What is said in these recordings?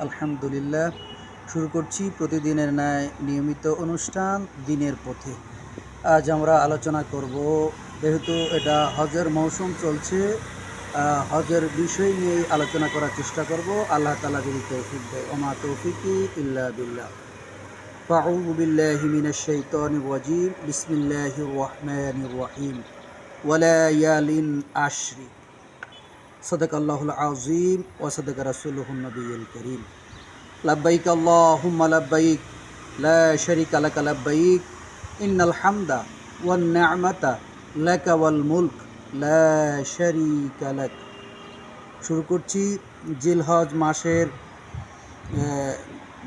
আলহামদুলিল্লাহ শুরু করছি প্রতিদিনের ন্যায় নিয়মিত অনুষ্ঠান দিনের পথে আজ আমরা আলোচনা করব যেহেতু এটা হজের মৌসুম চলছে আহ, হজের বিষয় নিয়েই আলোচনা করার চেষ্টা করব আল্লাহ তালা যদি তৌফিক দেয় ওমা তৌফিকি ইল্লা বিল্লাহ فأعوذ بالله من الشيطان الرجيم بسم الله الرحمن الرحيم وليال عشر صدق الله العظيم وصدق رسوله النبي الكريم لبيك اللهم لبيك لا شريك لك لبيك إن الحمد والنعمة لك والملك لا شريك لك শুরু করছি জিলহজ মাসের আহ,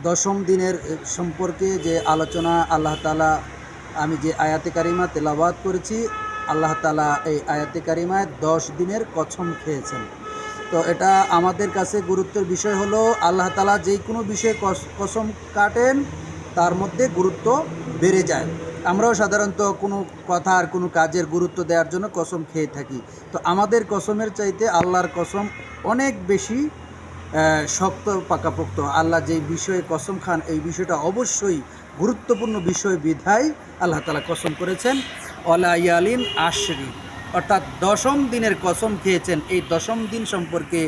দশম দিনের আহ, সম্পর্কে যে আলোচনা আল্লাহ তালা আমি যে আয়াতে কারিমা তেলাবাদ করেছি আল্লাহ তালা এই আয়াতে কারিমায় দশ দিনের কছম খেয়েছেন। তো এটা আমাদের কাছে গুরুত্বের বিষয় হলো, আল্লাহ তালা যে কোনো বিষয়ে কস- কসম কাটেন, তার মধ্যে গুরুত্ব বেড়ে যায়। আমরাও সাধারণত কোনো কথা আর কোনো কাজের গুরুত্ব দেওয়ার জন্য কসম খেয়ে থাকি। তো আমাদের কসমের চাইতে আল্লাহর কসম অনেক বেশি শক্ত পাকাপোক্ত। আল্লাহ যেই বিষয়ে কসম খান, এই বিষয়টা অবশ্যই গুরুত্বপূর্ণ বিষয় বিধায় আল্লাহ তালা কসম করেছেন। অলা ইয়ালিন আশরি, অর্থাৎ দশম দিনের কসম খেয়েছেন। এই দশম দিন সম্পর্কে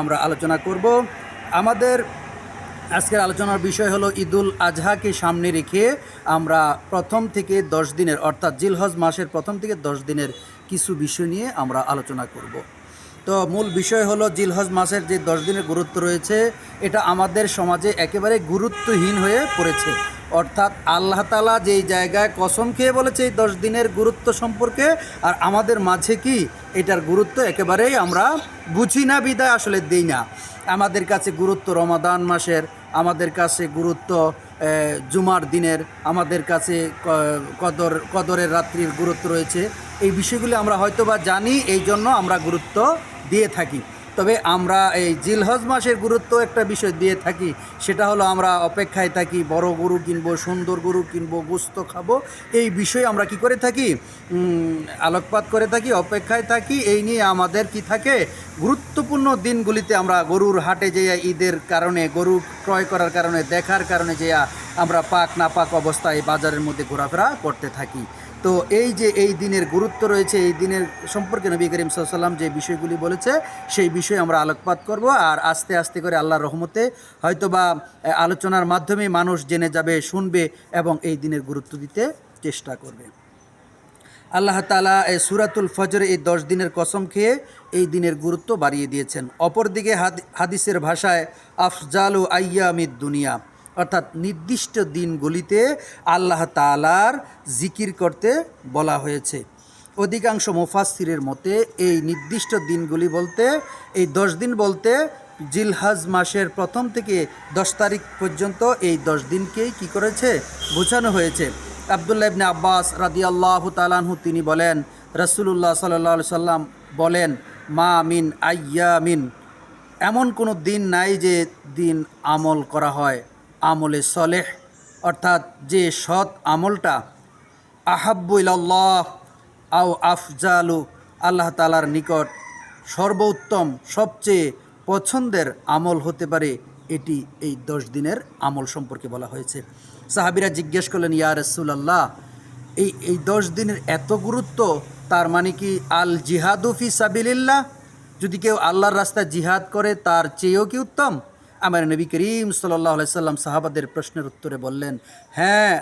আমরা আলোচনা করব। আমাদের আজকের আলোচনার বিষয় হলো ঈদুল আজহাকে সামনে রেখে আমরা প্রথম থেকে দশ দিনের, অর্থাৎ জিলহজ মাসের প্রথম থেকে দশ দিনের কিছু বিষয় নিয়ে আমরা আলোচনা করব। তো মূল বিষয় হলো জিলহজ মাসের যে দশ দিনের গুরুত্ব রয়েছে, এটা আমাদের সমাজে একেবারে গুরুত্বহীন হয়ে পড়েছে। অর্থাৎ আল্লাহ তালা যেই জায়গায় কসম খেয়ে বলেছে এই দশ দিনের গুরুত্ব সম্পর্কে, আর আমাদের মাঝে কি এটার গুরুত্ব একেবারেই আমরা বুঝি না, বিদায় আসলে দিই না। আমাদের কাছে গুরুত্ব রমাদান মাসের, আমাদের কাছে গুরুত্ব জুমার দিনের, আমাদের কাছে কদর, কদরের রাত্রির গুরুত্ব রয়েছে। এই বিষয়গুলি আমরা হয়তোবা জানি এই জন্য আমরা গুরুত্ব দিয়ে থাকি। তবে আমরা এই জিলহজ মাসের গুরুত্ব একটা বিষয় দিয়ে থাকি, সেটা হলো আমরা অপেক্ষায় থাকি, বড় গরু কিনবো, সুন্দর গরু কিনবো, গোস্ত খাব, এই বিষয়ে আমরা কি করে থাকি? আলোকপাত করে থাকি, অপেক্ষায় থাকি, এই নিয়ে আমাদের কি থাকে? গুরুত্বপূর্ণ দিনগুলিতে আমরা গরুর হাটে যেয়া ঈদের কারণে, গরু ক্রয় করার কারণে, দেখার কারণে যেয়া আমরা পাক না পাক অবস্থায় বাজারের মধ্যে ঘোরাফেরা করতে থাকি। তো এই যে এই দিনের গুরুত্ব রয়েছে এই দিনের সম্পর্কে নবী করিম সাল্লাম যে বিষয়গুলি বলেছে সেই বিষয়ে আমরা আলোকপাত করব আর আস্তে আস্তে করে আল্লাহর রহমতে হয়তোবা আহ, আলোচনার মাধ্যমে মানুষ জেনে যাবে শুনবে এবং এই দিনের গুরুত্ব দিতে চেষ্টা করবে। আল্লাহ তালা এই সুরাতুল ফজরে এই দশ দিনের কসম খেয়ে এই দিনের গুরুত্ব বাড়িয়ে দিয়েছেন। অপরদিকে হাদ- হাদিসের ভাষায় আফজালু আইয়ামিদ দুনিয়া। অর্থাৎ নির্দিষ্ট দিনগুলিতে আল্লাহ তালার জিকির করতে বলা হয়েছে। অধিকাংশ মুফাসসিরের মতে এই নির্দিষ্ট দিনগুলি বলতে, এই দশ দিন বলতে জিলহাজ মাসের প্রথম থেকে দশ তারিখ পর্যন্ত এই দশ দিনকেই কি করেছে? বোঝানো হয়েছে। আবদুল্লাহ ইবনে আব্বাস রাদি আল্লাহ তালানহু তিনি বলেন রসুল্লাহ সাল্লাহ সাল্লাম বলেন, মা মিন আইয়া মিন এমন কোনো দিন নাই যে দিন আমল করা হয়। আমলে সলেহ, অর্থাৎ যে সৎ আমলটা আহাব্বু ইলাল্লাহ আও আফজালু আল্লাহ তালার নিকট সর্বোত্তম, সবচেয়ে পছন্দের আমল হতে পারে, এটি এই দশ দিনের আমল সম্পর্কে বলা হয়েছে। সাহাবিরা জিজ্ঞেস করলেন, ইয়া রসুলাল্লাহ, এই এই দশ দিনের এত গুরুত্ব, তার মানে কি আল জিহাদুফি সাবিলিল্লাহ? যদি কেউ আল্লাহর রাস্তায় জিহাদ করে, তার চেয়েও কি উত্তম? আমার নবী করিম সাল্লাহ সাল্লাম সাহাবাদের প্রশ্নের উত্তরে বললেন হ্যাঁ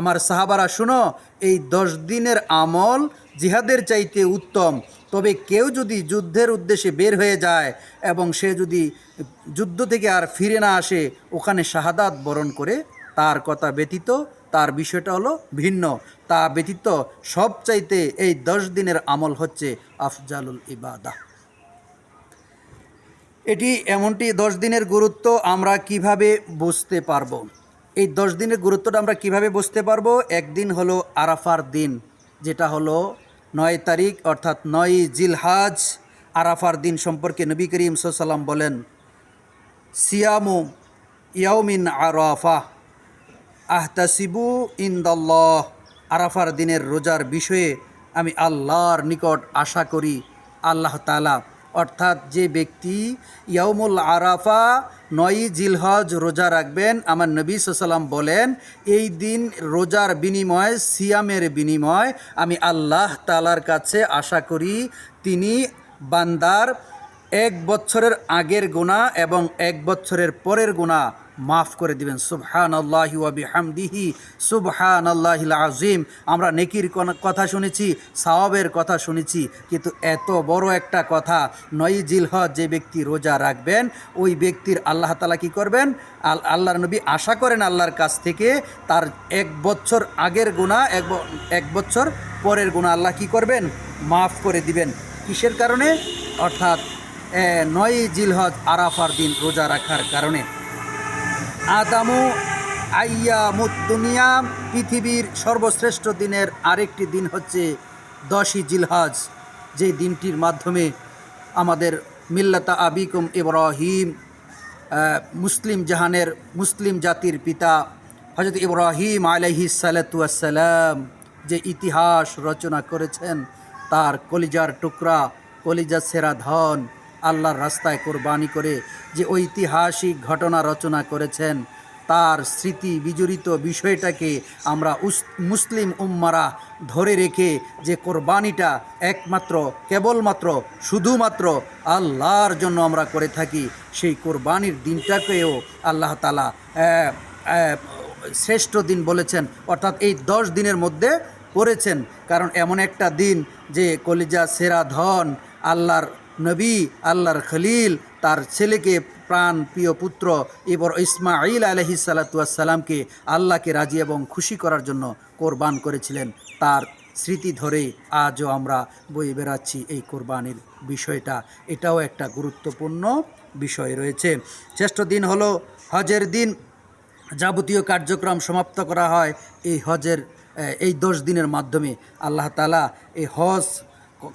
আমার সাহাবারা শুনো, এই দশ দিনের আমল জিহাদের চাইতে উত্তম। তবে কেউ যদি যুদ্ধের উদ্দেশ্যে বের হয়ে যায় এবং সে যদি যুদ্ধ থেকে আর ফিরে না আসে, ওখানে শাহাদাত বরণ করে তার কথা ব্যতীত তার বিষয়টা হলো ভিন্ন। তা ব্যতীত সবচাইতে এই দশ দিনের আমল হচ্ছে আফজালুল ইবাদা। এটি এমনটি, দশ দিনের গুরুত্ব আমরা কীভাবে বুঝতে পারব? এই দশ দিনের গুরুত্বটা আমরা কীভাবে বুঝতে পারব? একদিন হলো আরাফার দিন, যেটা হলো নয় তারিখ, অর্থাৎ নয় জিলহাজ, আরাফার দিন সম্পর্কে নবী করিম সাল্লাম বলেন, সিয়ামু ইয়াউমিন আরাফা, আহতাসিবু ইন্দাল্লাহ আরাফার দিনের রোজার বিষয়ে আমি আল্লাহর নিকট আশা করি, আল্লাহ তালা অর্থাৎ যে ব্যক্তি ইয়ামুল আরাফা নয়ই জিলহজ রোজা রাখবেন, আমার নবী সাল্লাম বলেন, এই দিন রোজার বিনিময়, সিয়ামের বিনিময় আমি আল্লাহ তালার কাছে আশা করি তিনি বান্দার এক বছরের আগের গুণা এবং এক বছরের পরের গুণা মাফ করে দিবেন। সুবহান আল্লাহি ওয়াবি হামদিহি সুবহান আল্লাহিল আজিম আমরা নেকির কথা শুনেছি, সাওয়াবের কথা শুনেছি, কিন্তু এত বড় একটা কথা, নয় জিলহজ যে ব্যক্তি রোজা রাখবেন, ওই ব্যক্তির আল্লাহ তালা কি করবেন? আল আল্লাহর নবী আশা করেন আল্লাহর কাছ থেকে তার এক বছর আগের গুণা এক এক বছর পরের গুণা আল্লাহ কি করবেন? মাফ করে দিবেন। কিসের কারণে? অর্থাৎ নয় জিলহজ আরাফার দিন রোজা রাখার কারণে। আদামু আইয়া আইয়ামুদ্দুনিয়া, পৃথিবীর সর্বশ্রেষ্ঠ দিনের আরেকটি দিন হচ্ছে দশই জিলহাজ। যে দিনটির মাধ্যমে আমাদের মিল্লাতা আবিকুম ইব্রাহিম মুসলিম জাহানের মুসলিম জাতির পিতা হজরত ইব্রাহিম আলহি সালাতাম যে ইতিহাস রচনা করেছেন, তার কলিজার টুকরা কলিজা সেরা ধন আল্লাহর রাস্তায় কোরবানি করে যে ঐতিহাসিক ঘটনা রচনা করেছেন, তার স্মৃতি বিজড়িত বিষয়টাকে আমরা মুসলিম উম্মারা ধরে রেখে যে কোরবানিটা একমাত্র, কেবলমাত্র, শুধুমাত্র আল্লাহর জন্য আমরা করে থাকি, সেই কোরবানির দিনটাকেও আল্লাহ তালা শ্রেষ্ঠ দিন বলেছেন, অর্থাৎ এই দশ দিনের মধ্যে করেছেন। কারণ এমন একটা দিন যে কলিজা, সেরা ধন, আল্লাহর নবী, আল্লাহর খলিল, তার ছেলেকে প্রাণ প্রিয় পুত্র, এবার ইসমাইল আলহি সালাতামকে আল্লাহকে রাজি এবং খুশি করার জন্য কোরবান করেছিলেন। তার স্মৃতি ধরে আজও আমরা বয়ে বেড়াচ্ছি এই কোরবানির বিষয়টা। এটাও একটা গুরুত্বপূর্ণ বিষয় রয়েছে। শ্রেষ্ঠ দিন হলো হজের দিন। যাবতীয় কার্যক্রম সমাপ্ত করা হয় এই হজের এই দশ দিনের মাধ্যমে। আল্লাহ তালা এই হজ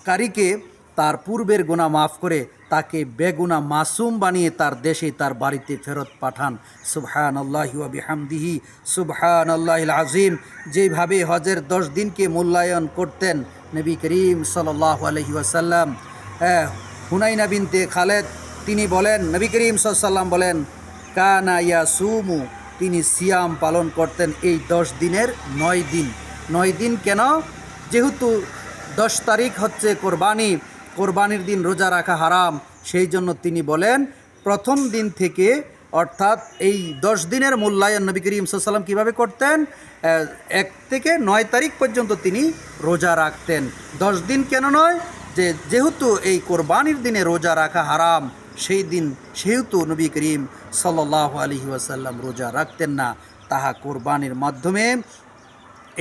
কারীকে তার পূর্বের গুণা মাফ করে তাকে বেগুনা মাসুম বানিয়ে তার দেশে তার বাড়িতে ফেরত পাঠান। সুবহান আল্লাহি হামদিহি সুবহান আল্লাহিল আজিম যেভাবে হজের দশ দিনকে মূল্যায়ন করতেন নবী করিম সাল্লাহ আলহি ওয়াসাল্লাম হ্যাঁ হুনাইনা বিনতে খালেদ, তিনি বলেন, নবী করিম সাল্লাম বলেন, কানা ইয়া সুমু তিনি সিয়াম পালন করতেন এই দশ দিনের নয় দিন। নয় দিন কেন? যেহেতু দশ তারিখ হচ্ছে কোরবানি কোরবানির দিন রোজা রাখা হারাম, সেই জন্য তিনি বলেন, প্রথম দিন থেকে, অর্থাৎ এই দশ দিনের মূল্যায়ন নবী করিম সাল্লাম কীভাবে করতেন? এক থেকে নয় তারিখ পর্যন্ত তিনি রোজা রাখতেন। দশ দিন কেন নয়? যে যেহেতু এই কোরবানির দিনে রোজা রাখা হারাম, সেই দিন সেহেতু নবী করিম সাল্লাহ আলহি ওয়াসাল্লাম রোজা রাখতেন না। তাহা কোরবানির মাধ্যমে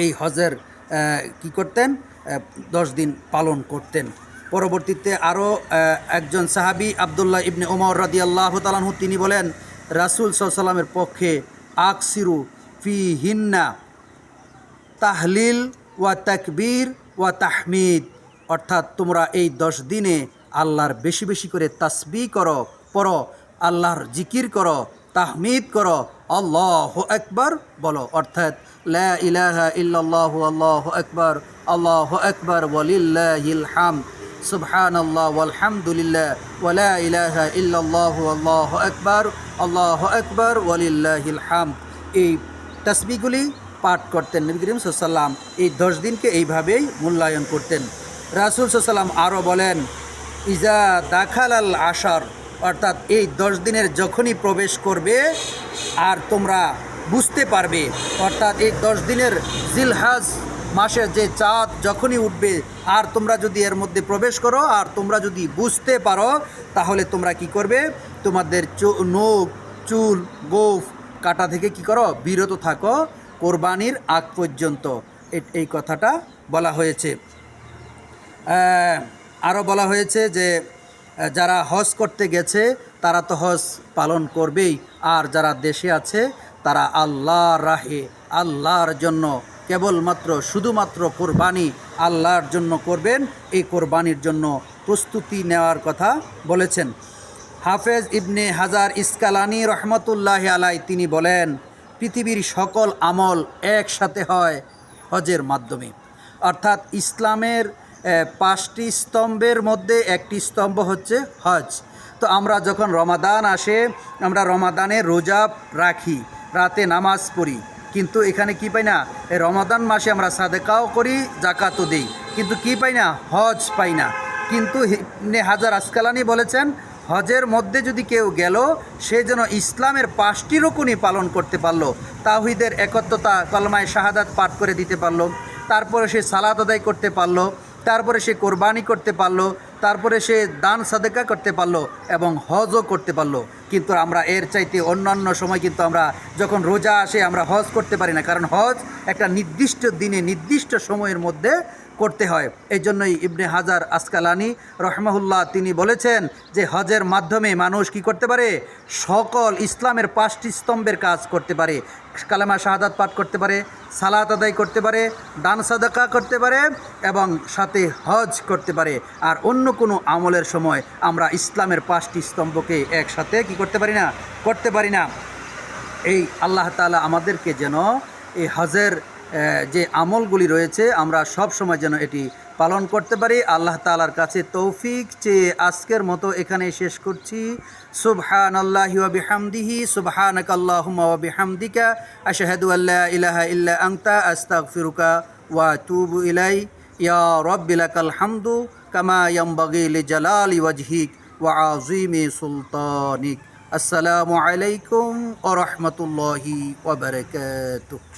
এই হজের কি করতেন? দশ দিন পালন করতেন। পরবর্তীতে আরও একজন সাহাবি আবদুল্লাহ ইবনে ওমর রাদি আল্লাহ তালাহু তিনি বলেন, রাসুল সাল্লামের পক্ষে আকসিরু ফি হিন্না তাহলিল ওয়া তাকবীর ওয়া তাহমিদ। অর্থাৎ তোমরা এই দশ দিনে আল্লাহর বেশি বেশি করে তাসবি করো, পড়ো, আল্লাহর জিকির করো, তাহমিদ করো, আল্লাহ একবার বলো। অর্থাৎ, লা ইলাহা ইল্লাল্লাহু, আল্লাহু আকবার আল্লাহু আকবার ওয়ালিল্লাহিল হামদ। সুবহান আল্লাহ ওয়ালহামদুলিল্লাহ ওয়ালা ইলাহা ইল্লাল্লাহু আল্লাহু আকবার আল্লাহু আকবার, ওয়ালিল্লাহিল হামদ। এই তসবিগুলি পাঠ করতেন নবী করিম সাল্লাম এই দশ দিনকে এইভাবেই মূল্যায়ন করতেন। রাসুল সাল্লাম আরও বলেন, ইজা দাখাল আল আশার অর্থাৎ এই দশ দিনের যখনই প্রবেশ করবে, আর তোমরা বুঝতে পারবে, অর্থাৎ এই দশ দিনের জিলহাজ মাসের যে চাঁদ যখনই উঠবে, আর তোমরা যদি এর মধ্যে প্রবেশ করো, আর তোমরা যদি বুঝতে পারো, তাহলে তোমরা কি করবে? তোমাদের নখ, চুল, গোফ, কাটা থেকে কি করো? বিরত থাকো, কোরবানির আগ পর্যন্ত। এই কথাটা বলা হয়েছে। আরও বলা হয়েছে যে যারা হজ করতে গেছে, তারা তো হজ পালন করবেই। আর যারা দেশে আছে, তারা আল্লাহ রাহে, আল্লাহর জন্য কেবলমাত্র, শুধুমাত্র কোরবানি আল্লাহর জন্য করবেন, এই কোরবানির জন্য প্রস্তুতি নেওয়ার কথা বলেছেন। হাফেজ ইবনে হাজার ইস্কালানি রহমতুল্লাহ আলাই তিনি বলেন, পৃথিবীর সকল আমল একসাথে হয় হজের মাধ্যমে। অর্থাৎ ইসলামের পাঁচটি স্তম্ভের মধ্যে একটি স্তম্ভ হচ্ছে হজ। তো আমরা যখন রমাদান আসে, আমরা রমাদানে রোজা রাখি, রাতে নামাজ পড়ি। কিন্তু এখানে কি পাই না? রমাদান মাসে আমরা সাদেকাও করি, জাকাতও দিই। কিন্তু কি পাই না? হজ পাই না। কিন্তু হাজার আসকালানি বলেছেন, হজের মধ্যে যদি কেউ গেল, সে যেন ইসলামের পাঁচটি রকুনই পালন করতে পারল। তাহিদের একত্রতা, কলমায় শাহাদাত পাঠ করে দিতে পারল। তারপরে সে সালাত আদায় করতে পারল। তারপরে সে কোরবানি করতে পারল। তারপরে সে দান সাদেকা করতে পারল এবং হজও করতে পারল। কিন্তু আমরা এর চাইতে অন্যান্য সময় কিন্তু আমরা যখন রোজা আসে আমরা হজ করতে পারি না। কারণ হজ একটা নির্দিষ্ট দিনে, নির্দিষ্ট সময়ের মধ্যে করতে হয়। এই জন্যই ইবনে হাজার আসকালানি রহমাহুল্লাহ তিনি বলেছেন যে হজের মাধ্যমে মানুষ কি করতে পারে? সকল ইসলামের পাঁচটি স্তম্ভের কাজ করতে পারে। কালেমা শাহাদাত পাঠ করতে পারে, সালাত আদায় করতে পারে, দান সাদাকা করতে পারে এবং সাথে হজ করতে পারে। আর অন্য কোনো আমলের সময় আমরা ইসলামের পাঁচটি স্তম্ভকে একসাথে কি করতে পারি না? করতে পারি না। এই আল্লাহ তাআলা আমাদেরকে যেন এই হজের যে আমলগুলি রয়েছে, আমরা সব সময় যেন এটি পালন করতে পারি। আল্লাহ তাআলার কাছে তৌফিক চেয়ে আজকের মতো এখানে শেষ করছি। সুবহান আল্লাহি বিহামদিহি ওয়া বিহামদিকা, আশহাদু আল্লা ইলাহা ইল্লা আনতা, আস্তাগফিরুকা ওয়া আতুবু ইলাই। ইয়া রাব্বি লাকাল হামদু কামা ইয়ানবাগি লিজালালি ওয়াজহিক ওয়া আযীমি সুলতানিক। আসসালামু আলাইকুম ওয়া রাহমাতুল্লাহি ওয়া বারাকাতুহু।